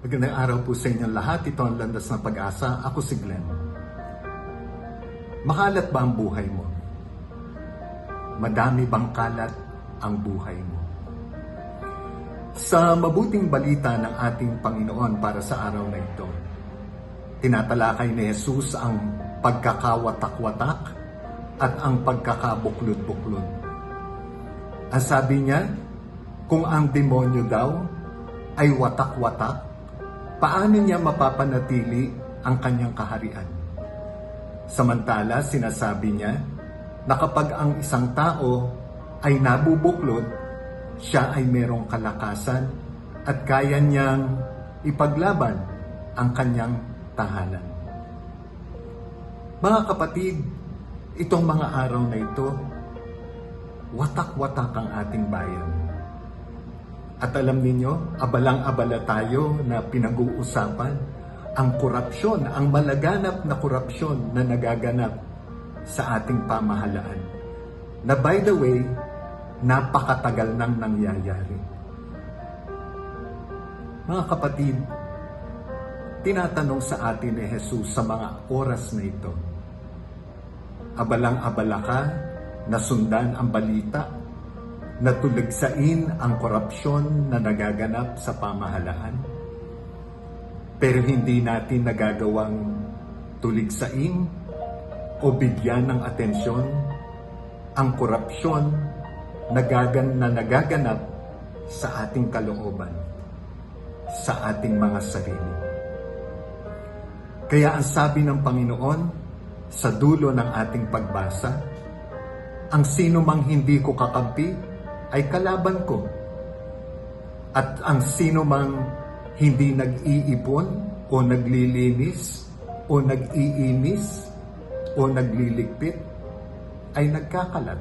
Magandang araw po sa inyong lahat. Ito ang Landas ng Pag-asa. Ako si Glenn. Makalat ba ang buhay mo? Madami bang kalat ang buhay mo? Sa mabuting balita ng ating Panginoon para sa araw na ito, tinatalakay ni Jesus ang pagkakawatak-watak at ang pagkakabuklod-buklod. Ang sabi niya, kung ang demonyo daw ay watak-watak, paano niya mapapanatili ang kanyang kaharian? Samantala, sinasabi niya na kapag ang isang tao ay nabubuklod, siya ay merong kalakasan at kaya niyang ipaglaban ang kanyang tahanan. Mga kapatid, itong mga araw na ito, watak-watak ang ating bayan. At alam ninyo, abalang-abala tayo na pinag-uusapan ang korupsyon, ang malaganap na korupsyon na nagaganap sa ating pamahalaan. Na by the way, napakatagal nang nangyayari. Mga kapatid, tinatanong sa atin ni Jesus sa mga oras na ito, abalang-abala ka na sundan ang balita na tuligsain ang korupsyon na nagaganap sa pamahalaan. Pero hindi natin nagagawang tuligsain o bigyan ng atensyon ang korupsyon nagagan na nagaganap sa ating kalooban, sa ating mga sarili. Kaya ang sabi ng Panginoon sa dulo ng ating pagbasa, ang sino mang hindi ko kakampi ay kalaban ko. At ang sino mang hindi nag-iipon o naglilinis o nag-iinis o nagliligpit ay nagkakalat.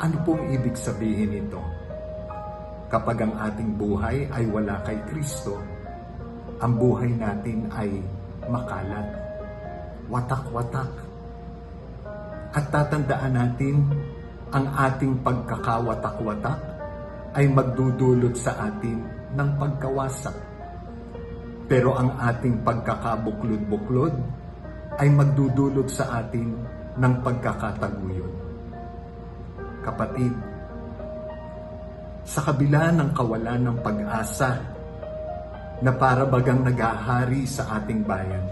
Ano pong ibig sabihin nito? Kapag ang ating buhay ay wala kay Kristo, ang buhay natin ay makalat, watak-watak. At tatandaan natin, ang ating pagkakawatak-watak ay magdudulot sa atin ng pagkawasak. Pero ang ating pagkakabuklod-buklod ay magdudulot sa atin ng pagkakataguyod. Kapatid, sa kabila ng kawalan ng pag-asa na para bagang nagahari sa ating bayan,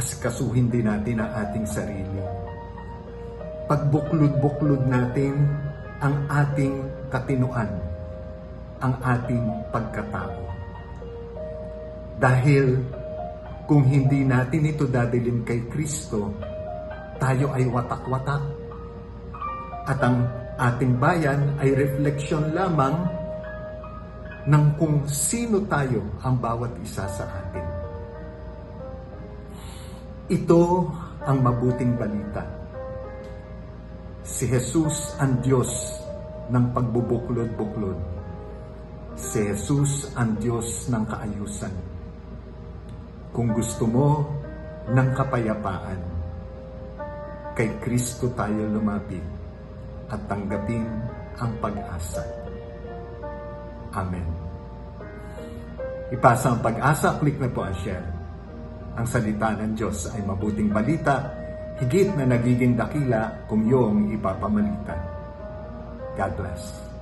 asikasuhin din natin ang ating sarili. Pagbuklod-buklod natin ang ating katinuan, ang ating pagkatao. Dahil kung hindi natin ito dadalhin kay Kristo, tayo ay watak-watak. At ang ating bayan ay refleksyon lamang ng kung sino tayo ang bawat isa sa atin. Ito ang mabuting balita. Si Jesus ang Diyos ng pagbubuklod-buklod. Si Jesus ang Diyos ng kaayusan. Kung gusto mo ng kapayapaan, kay Kristo tayo lumapit at tanggapin ang pag-asa. Amen. Ipasa ang pag-asa, click na po ang share. Ang salita ng Diyos ay mabuting balita, higit na nagiging dakila kung iyong ipapamalita. God bless.